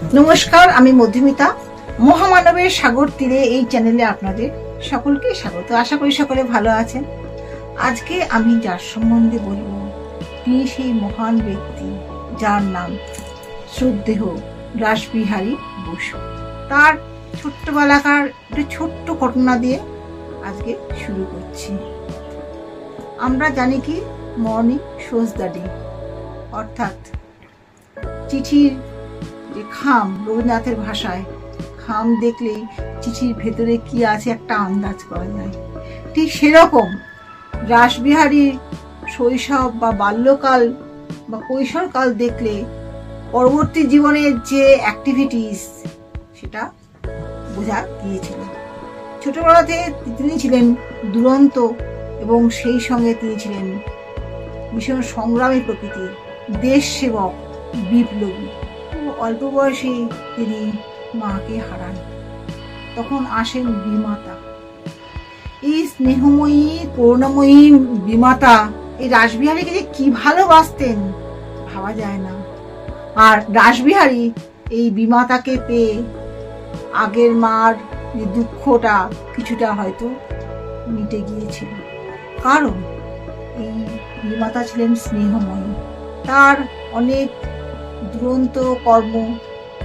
নমস্কার, আমি মধুমিতা। মহামানবের সাগর তীরে এই চ্যানেলে আপনাদের সকলকে স্বাগত। আশা করি সকলে ভালো আছেন। আজকে আমি যার সম্বন্ধে বলব, তিনি সেই মহান ব্যক্তি যার নাম শ্রদ্ধেহ রাসবিহারী বসু। তার ছোট্টবেলাকার একটা ছোট্ট ঘটনা দিয়ে আজকে শুরু করছি। আমরা জানি কি মর্নিং শোজ দ্য ডে অর্থাৎ চিঠির যে খাম রবীন্দ্রনাথের ভাষায়। খাম দেখলেই চিঠির ভেতরে কি আছে একটা আন্দাজ করা যায়। ঠিক সেরকম রাসবিহারীর শৈশব বা বাল্যকাল বা কৈশোরকাল দেখলে পরবর্তী জীবনের যে অ্যাক্টিভিটিস সেটা বোঝা গিয়েছিল। ছোটবেলাতে তিনি ছিলেন দুরন্ত এবং সেই সঙ্গে তিনি ছিলেন ভীষণ সংগ্রামী প্রকৃতির দেশ সেবক বিপ্লবী। অল্প বয়সে তিনি মাকে হারান। তখন আসেন বিমাতা। এই স্নেহময়ী, করুণাময়ী বিমাতা এই রাসবিহারীকে যে কি ভালোবাসতেন, ভাবা যায় না। আর রাসবিহারী এই বিমাতাকে পেয়ে আগের মার যে দুঃখটা কিছুটা হয়তো মিটে গিয়েছিল। কারণ এই বিমাতা ছিলেন স্নেহময়ী। তার অনেক দুরন্ত কর্ম,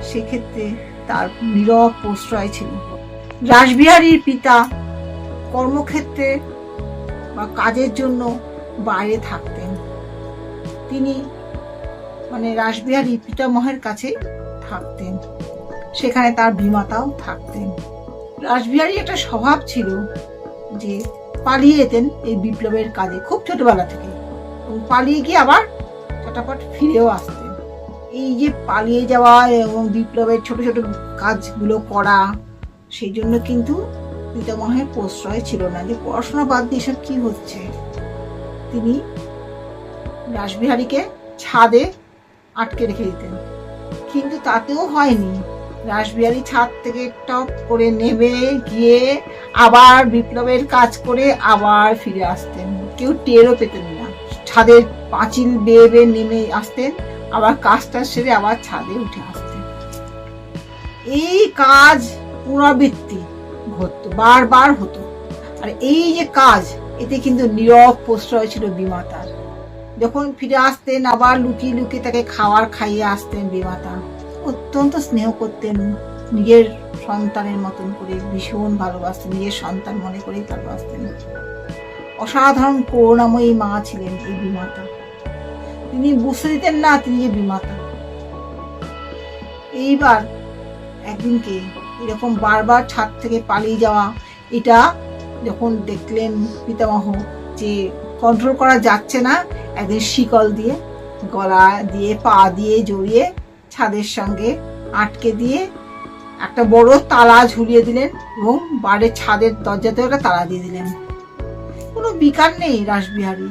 সেক্ষেত্রে তার নীরব প্রশ্রয় ছিল। রাসবিহারীর পিতা কর্মক্ষেত্রে বা কাজের জন্য বাইরে থাকতেন। তিনি মানে রাসবিহারী পিতামহের কাছে থাকতেন। সেখানে তার বিমাতাও থাকতেন। রাসবিহারী একটা স্বভাব ছিল যে পালিয়ে যেতেন এই বিপ্লবের কাজে, খুব ছোটবেলা থেকে এবং পালিয়ে গিয়ে আবার চটাপট ফিরেও আসতেন। এই যে পালিয়ে যাওয়া এবং বিপ্লবের ছোট ছোট কাজগুলো করা, সেই জন্য কিন্তু পিতামহের প্রশ্রয় ছিল না যে পড়াশোনা বাদ দিয়ে এসব কি হচ্ছে? তিনি রাসবিহারীকে ছাদে আটকে রেখে দিতেন। কিন্তু তাতেও হয়নি। রাসবিহারী ছাদ থেকে টপ করে নেমে গিয়ে আবার বিপ্লবের কাজ করে আবার ফিরে আসতেন। কেউ টেরও পেতেন না। ছাদের পাঁচিল বেয়ে বেয়ে নেমে আসতেন। আবার কাজটা সেরে আবার ছাদে উঠে আসতেন এই কাজ পুনরাবৃত্তি ঘটতো, বারবার হতো। আর এই যে কাজ, এতে কিন্তু নীরব প্রশ্রয় ছিল বিমাতার। যখন ফিরে আসতেন, আবার লুকিয়ে লুকিয়ে তাকে খাবার খাইয়ে আসতেন বিমাতা। অত্যন্ত স্নেহ করতেন, নিজের সন্তানের মতন করে, ভীষণ ভালোবাসতেন, নিজের সন্তান মনে করেই ভালোবাসতেন। অসাধারণ করুণাময়ী মা ছিলেন এই বিমাতা। তিনি বুঝতে দিতেন না তিনি যে বিমাতা। এইবার একদিনকে এরকম বারবার ছাদ থেকে পালিয়ে যাওয়া, এটা যখন দেখলেন পিতামহ যে কন্ট্রোল করা যাচ্ছে না, একদিন শিকল দিয়ে, গলা দিয়ে, পা দিয়ে জড়িয়ে ছাদের সঙ্গে আটকে দিয়ে একটা বড় তালা ঝুলিয়ে দিলেন এবং বাড়ির ছাদের দরজাতে একটা তালা দিয়ে দিলেন। কোনো বিকার নেই রাসবিহারী।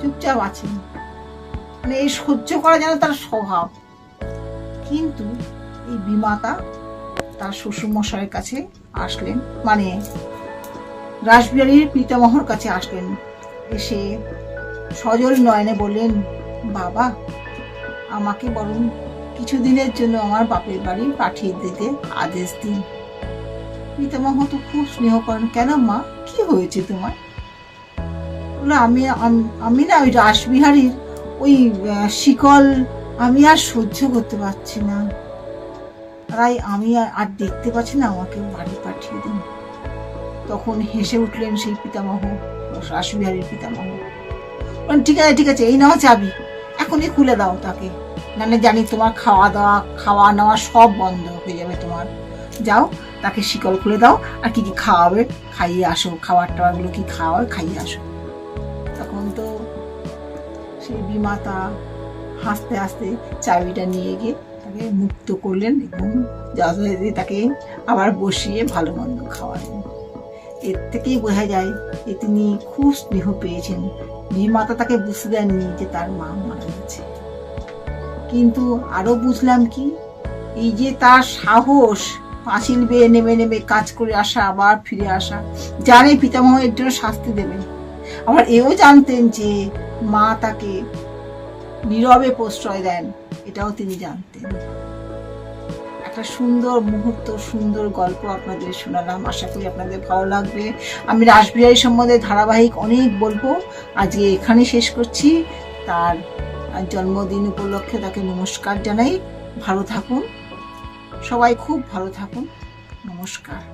চুপচাপ আছেন। মানে এই সহ্য করা যেন তার স্বভাব। কিন্তু এই বিমাতা তার শ্বশুরমশাইয়ের কাছে আসলেন মানে রাসবিহারীর পিতামহর কাছে আসলেন। এসে সজল নয়নে বললেন, বাবা, আমাকে বরং কিছুদিনের জন্য আমার বাপের বাড়ি পাঠিয়ে দিতে আদেশ দিন। পিতামহ তো খুব স্নেহ করেন। কেন মা? কি হয়েছে তোমার? আম- আমি না, ওই রাসবিহারীর ওই শিকল আমি আর সহ্য করতে পারছি না। তাই আমি আর- দেখতে পাচ্ছি না, আমাকে বাড়ি পাঠিয়ে দিন। তখন হেসে উঠলেন সেই পিতামহ রাসবিহারীর পিতামহ। ঠিক আছে ঠিক আছে, এই নাও চাবি, এখনই খুলে দাও তাকে। নাহলে জানি তোমার খাওয়া দাওয়া, খাওয়া নেওয়া সব বন্ধ হয়ে যাবে তোমার। যাও, তাকে শিকল খুলে দাও, আর কি কি খাওয়াবে, খাইয়ে আসো। খাবার টাবারগুলো কি খাওয়াবে, খাইয়ে আসো। তখন তো সেই বিমাতা হাসতে হাসতে চাবিটা নিয়ে গিয়ে তাকে মুক্ত করলেন এবং যথাযথ তাকে আবার বসিয়ে ভালো মন্দ খাওয়ালেন। এর থেকেই বোঝা যায় যে তিনি খুব স্নেহ পেয়েছেন। বিমাতা তাকে বুঝতে দেননি যে তার মা মারা গেছে। কিন্তু আরও বুঝলাম কি, এই যে তার সাহস, পাঁচিল বেয়ে নেমে নেমে কাজ করে আসা, আবার ফিরে আসা জানে পিতামহ এর জন্য শাস্তি দেবেন। আবার এও জানতেন যে মা তাকে নীরবে প্রশ্রয় দেন, এটাও তিনি জানতেন। একটা সুন্দর মুহূর্ত, সুন্দর গল্প আপনাদের শোনালাম। আশা করি আপনাদের ভালো লাগবে। আমি রাসবিহারী সম্বন্ধে ধারাবাহিক অনেক বলব। আজকে এখানে শেষ করছি। তার জন্মদিন উপলক্ষে তাকে নমস্কার জানাই। ভালো থাকুন। সবাই খুব ভালো থাকুন। নমস্কার।